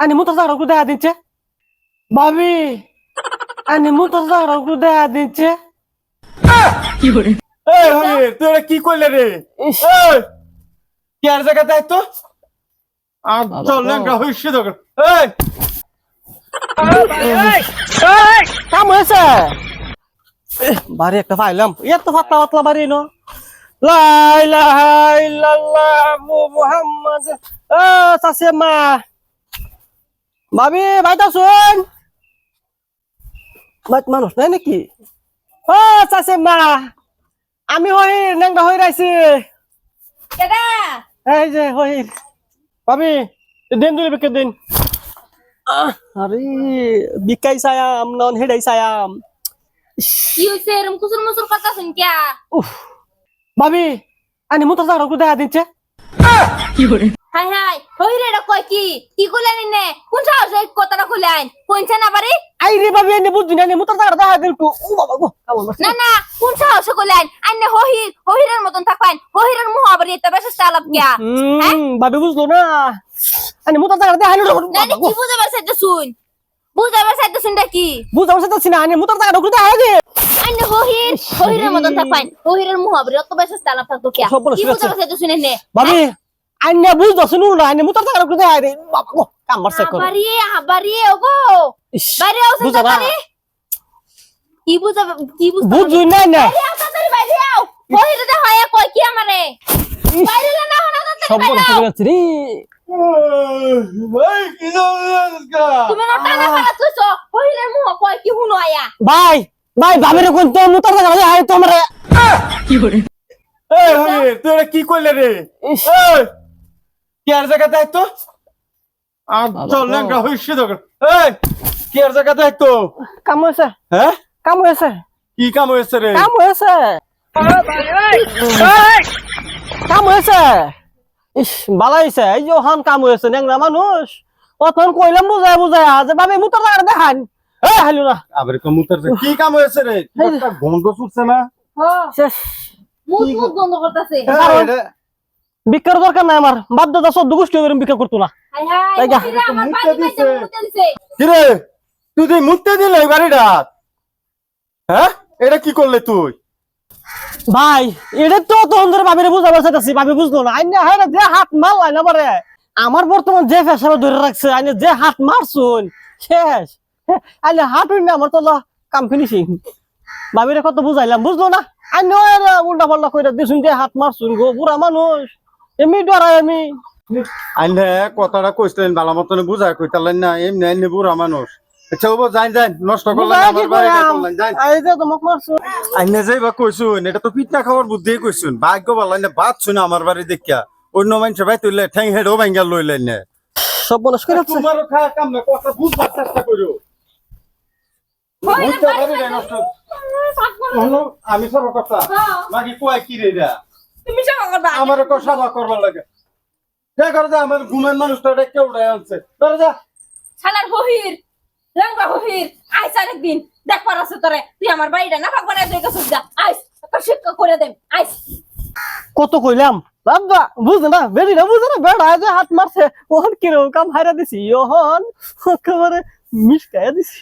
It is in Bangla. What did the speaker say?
আনি মুতার জাগড়া দেখা দিচ্ছে। ভাবি আনি মুতার জাগড়া দেখা দিচ্ছে। এই হরির কি করলে রে? ইস। এই কি আর জায়গা দেখ তো? আর চল বাবা। হইছে তো এই। কাম হয়েছে? বাড়ি একটা পাইলাম। এত পাতলা পাতলা বাড়ি ন চাষে মা। ভাবি বাইতা শুন। মানুষ নাই নাকি? ও চাষে মা। আমি হই নাংটা হই রাইছি এই যে হই ভাবি দিন দিলে বিকে দিন। আরে বিকাই সায়াম নন হেডাই সায়াম। কি হইছে? এরম কুসুর মুসুর কথা শুন কিয়া উফ। ভাবি আনি মুতার জাগড়া দেখা দিচ্ছে হাই হাই হই রে এটা কি? কি কইলেন নে কোন সাহস এই কথাটা কইলেন কোনছে না পারি আই রে ভাবি আনি বুঝছি না আনি মুতার জাগড়া দেখা দিল ও বাবা গো না না কোন সাহস কইলেন আন্নে হহির হহিরের মতন থাকবেন হহিরের মুহ আবার এত বেশ চালাপ কিয়া হুম ভাবি বুঝলো না। আনি মুতার জাগড়া দেখা দিল না না কি বুঝাবার সাইতে শুন বুঝাবার সাইতে শুন কি? বুঝতে পারছি না আনি মুতার জাগড়া দেখা দে আন্নে হহির হহিরের মতন থাকবেন হহিরের মুহ আবার এত বেশ চালাপ থাকতো বলে কি শুনেছে। বুঝাবার সাইতে শুনেন নে। ভাবি আনি বুঝতো শুনুন না আনি মুতার জাগড়া দেখা দে বাবা গো কাম মারছে কর আবারি আবারি ওগো বাইরে আও বুঝা না। সেটা কি বুঝাবে কি বুঝতে বুঝুই না না। বাইরে আও বহিরে দে হয় কই কি আমারে? বাইরে না হনা তাড়াতাড়ি সব বলে বাইরে আও। শুনেছে রে। এই কি জায়গা তুমি না ফালা তুইছো। বহিরের মুহ কই কি হুনো আয়া? ভাই ভাই ভাবিরে কোন তো মুতার জাগড়া দেখা তোমরা এই হরির তুই এটা কি করলে রে। এই কি আর জায়গা দেখ তো? আর চল গো। হইছে তো এই কি আর জায়গা দেখ তো? কাম হয়েছে। হ্যাঁ? কাম হয়েছে। কি কাম হয়েছে রে? কাম হয়েছে। কাম হয়েছে। ইস বালা এই যে ওখান কাম হয়েছে ন্যাংরা মানুষ। অতক্ষণ কইলাম বুঝায় বুঝায়। যে বাবে মুতার জায়গা দেখান। এ হাইলো না আবার কমুতার কি কাম হয়েছে রে? একটা গন্ধ ছুটছে না? শেষ। মুখ মুখ বন্ধ করতেছে। এই, দরকার নাই আমার। বাদ দাদা করে বিক্রি করতো না। কিরে তুই তুই দিলে এই বাড়িটা? হ্যাঁ? এটা কি করলে তুই? ভাই এটা তো তখন ধরে ভাবিরে বুঝাবার চাইতেছি ভাবি বুঝলো না। আইনে হয় না যে হাত মারলাই না পারে আমার বর্তমান যে ফেসারে ধরে রাখছে আইনে যে হাত মারছুন শেষ। আইনে হাত হইনি আমার তো কাম ফিনিশিং ভাবিরে কত বুঝাইলাম বুঝলো না? আইনে উল্টা পাল্টা কইরা দিছুন যে হাত মারছুন গো বুড়া মানুষ এমনি ডরাই আমি আইনে কথাটা কইছিলেন ভালো মতন বুঝায় কইতালেন না এমনি এমনি বুড়া মানুষ আচ্ছা ওবো যাই যাই নষ্ট করলেন বুঝাই কি আমার বাড়িটা করলেন যাই আই যে তোমাক মারছুন আইনে যাই বা কইছুন এটা তো পিঠা খাওয়ার বুদ্ধি কইছুন ভাগ্য ভালো না বাদ শুনে আমার বাড়ি দেখিয়া। অন্য মানুষ ভাই তুললে ঠ্যাং হেডও ভাঙ্গা লইলেন না সব বনস করে তোমারও কাম না কথা বুঝবার চেষ্টা করো বুঝতে পারি না নষ্ট। হলো, আমি সব কথা। হ্যাঁ। কয় কি রে এটা? তুমি সব করবা আমার একটু সাদা করবার লাগে। কে করে যা আমার ঘুমের মানুষটা এটা কেউ আনছে। ধরে যা। শালার বহির রংবা বহির আইস আরেকদিন। দেখ পারাছে তোরে। তুই আমার বাড়িটা না পাক বানাই দিয়ে গেছিস যা আইস। একটা শিক্ষা করে দেম আইস। কত কইলাম? বাবা বুঝে না বেরি না বুঝে না বেড়া যে হাত মারছে ওহন কীরকম কাম হারা দিছি ওহন একেবারে মিসকায়া দিছি।